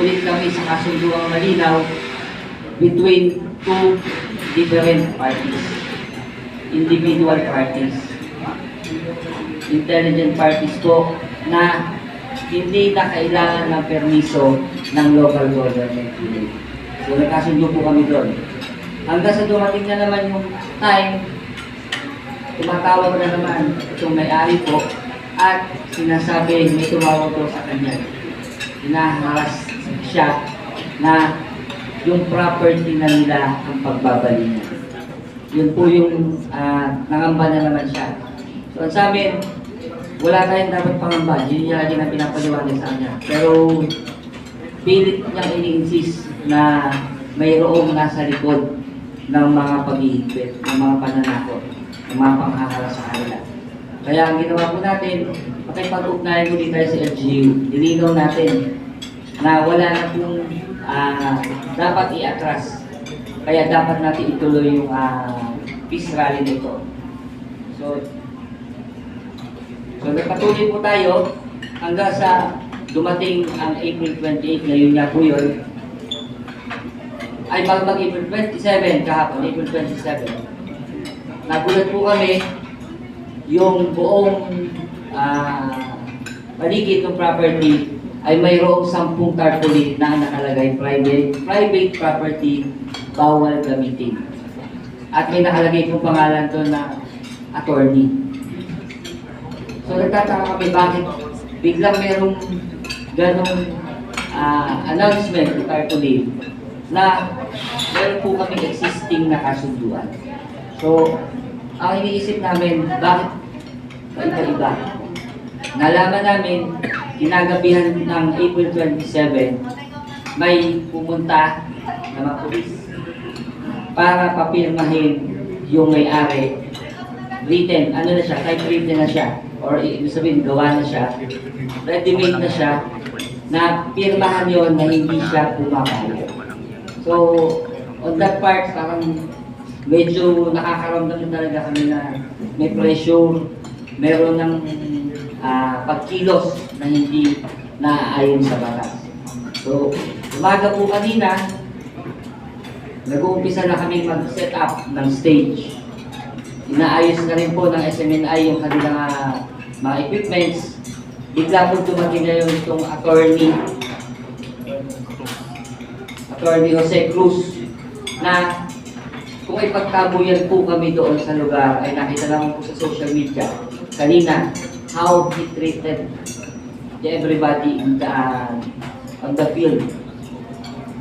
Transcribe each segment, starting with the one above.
ulit kami sa kasunduang malinaw between two different parties. Individual parties. Intelligent parties po na hindi na kailangan ng permiso ng local government. So nagkasundo po kami doon. Hanggang sa dumating na naman yung time, tumatawag na naman itong may-ari po at sinasabi may tumawag po sa kanya. Hinaharas siya na yung property na nila ang pagbabali niya. Yun po yung ah, nangamba na naman siya. So sa amin, wala tayong dapat pangamba. Yun yung lagi na pinapaliwanag sa kanya. Pero pilit niyang ini-insist na mayroong nasa likod ng mga paghihigpit, ng mga pananakot, ng mga panghaharas sa kanila. Kaya ang ginawa po natin, makipag-ugnayan muli tayo sa LGU, nilinaw natin na wala na pong ah, dapat i-atras. Kaya dapat natin ituloy yung ah, peace rally nito. So, so nagpatuloy po tayo hanggang sa dumating ang April 28, ngayon nga po yun, ay mag mag April 27 kahapon, April 27. Nagulat po kami yung buong ah, paligid ng property ay mayroong sampung tarpaulin na nakalagay private, private property, bawal gamitin. At may nakalagay pong pangalan doon na attorney. So nagtataka kami bakit biglang merong ganong ah, announcement ng tarpaulin na meron po kami existing na kasunduan. So, ang iniisip namin, bakit paiba-iba? Nalaman namin, kinagabihan ng April 27, may pumunta na mga pulis para papirmahin yung may-ari. Written, ano na siya, type written na siya. Or ibig sabihin, gawa na siya. Ready-made na siya na pirmahan yon na hindi siya pumapayag. So, on that part, parang medyo nakakaramdam na talaga kami na may pressure, meron ng ah, pagkilos na hindi naaayon sa batas. So, umaga po kanina, nag-uumpisa na kami mag-set up ng stage. Inaayos na rin po ng SMNI yung kanilang ah, mga equipments. Bigla po dumating na yung itong attorney Attorney Jose Cruz na kung ipagtabuyan po kami doon sa lugar ay nakita naman po sa social media kanina how he treated everybody in the, uh, on the field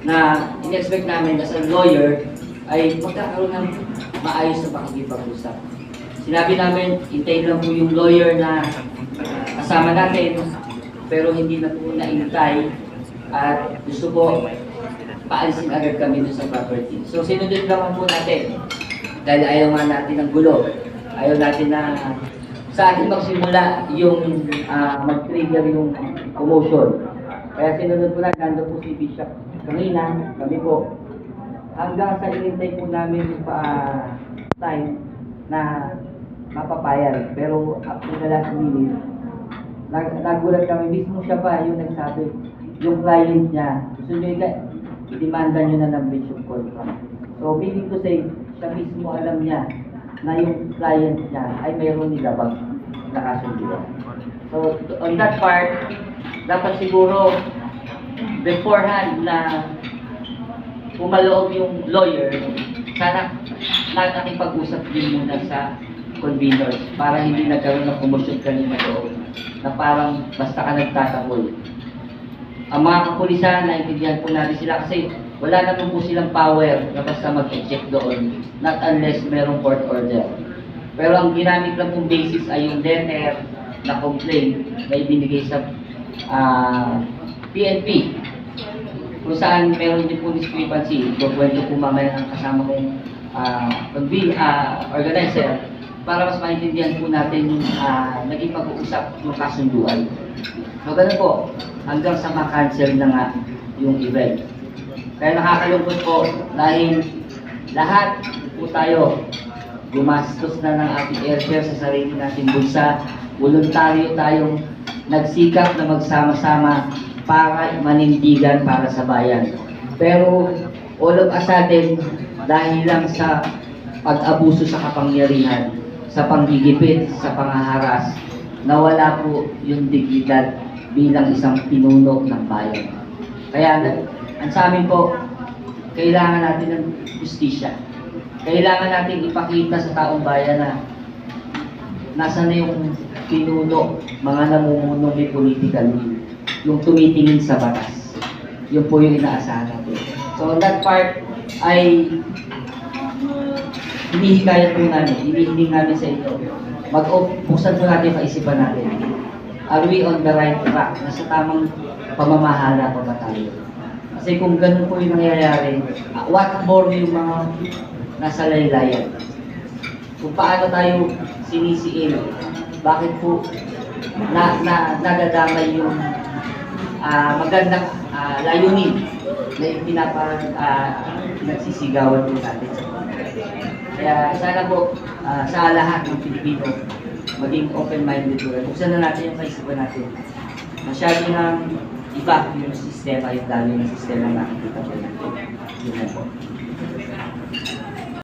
na in-expect namin as a lawyer ay magkakaroon ng maayos na pakikipag-usap. Sinabi namin, hintayin lang po yung lawyer na kasama natin pero hindi na po naintay at gusto po paalisin agad kami doon sa property. So sinunod naman po natin dahil ayaw nga natin ng gulo. Ayaw natin na sa atin magsimula yung ah, mag-trigger yung commotion. Kaya sinunod po natin, nandun po si Bishop kanina, kami po. Hanggang sa inintay po namin yung pa time na mapapayag. Pero up to the last minute, nag nagulat kami, mismo siya pa yung nagsabi, yung client niya, gusto nyo i- i-demanda nyo na ng of contract. So, meaning to say, siya mismo alam niya na yung client niya ay mayroong nilabang na kasunduan. So, on that part, dapat siguro beforehand na pumaloob yung lawyer, sana nakakipag-usap din muna sa conveners para hindi nagkaroon ng commotion kanina doon na parang basta ka nagtatakol. Ang mga kapulisan, naintindihan po natin sila kasi wala naman po silang power na basta mag-eject doon not unless merong court order. Pero ang ginamit lang pong basis ay yung letter na complaint na ibinigay sa ah, PNP kung saan meron din po discrepancy. Kukwento po mamaya ng kasama kong uh, organizer para mas maintindihan po natin uh, naging pag-uusap yung kasunduan. So ganun po, hanggang sa ma-cancel na nga yung event. Kaya nakakalungkot po dahil lahat po tayo gumastos na ng ating airfare sa sarili nating bulsa. Voluntaryo tayong nagsikap na magsama-sama para manindigan para sa bayan. Pero all of a sudden, dahil lang sa pag-abuso sa kapangyarihan, sa panggigipit, sa pangaharas, nawala po yung dignidad bilang isang pinuno ng bayan. Kaya ang sa amin po, kailangan natin ng justisya. Kailangan natin ipakita sa taong bayan na nasa na yung pinuno, mga namumuno may political will, yung tumitingin sa batas. Yun po yung inaasahan natin. So that part ay hinihikayat po namin, hinihiling namin sa inyo. Mag-buksan po natin kaisipan natin. Are we on the right track? Nasa tamang pamamahala pa ba tayo? Kasi kung ganun po yung nangyayari, what more yung mga nasa laylayan? Kung paano tayo sinisiin, bakit po na, na, nadadamay yung ah, magandang ah, layunin na yung pinapa, ah, nagsisigawan po natin kaya sana po ah, sa lahat ng Pilipino maging open-minded po. Buksan na natin yung kaisipan natin. Masyado nang iba yung sistema, yung dami ng sistema na nakikita po natin. Yun na po.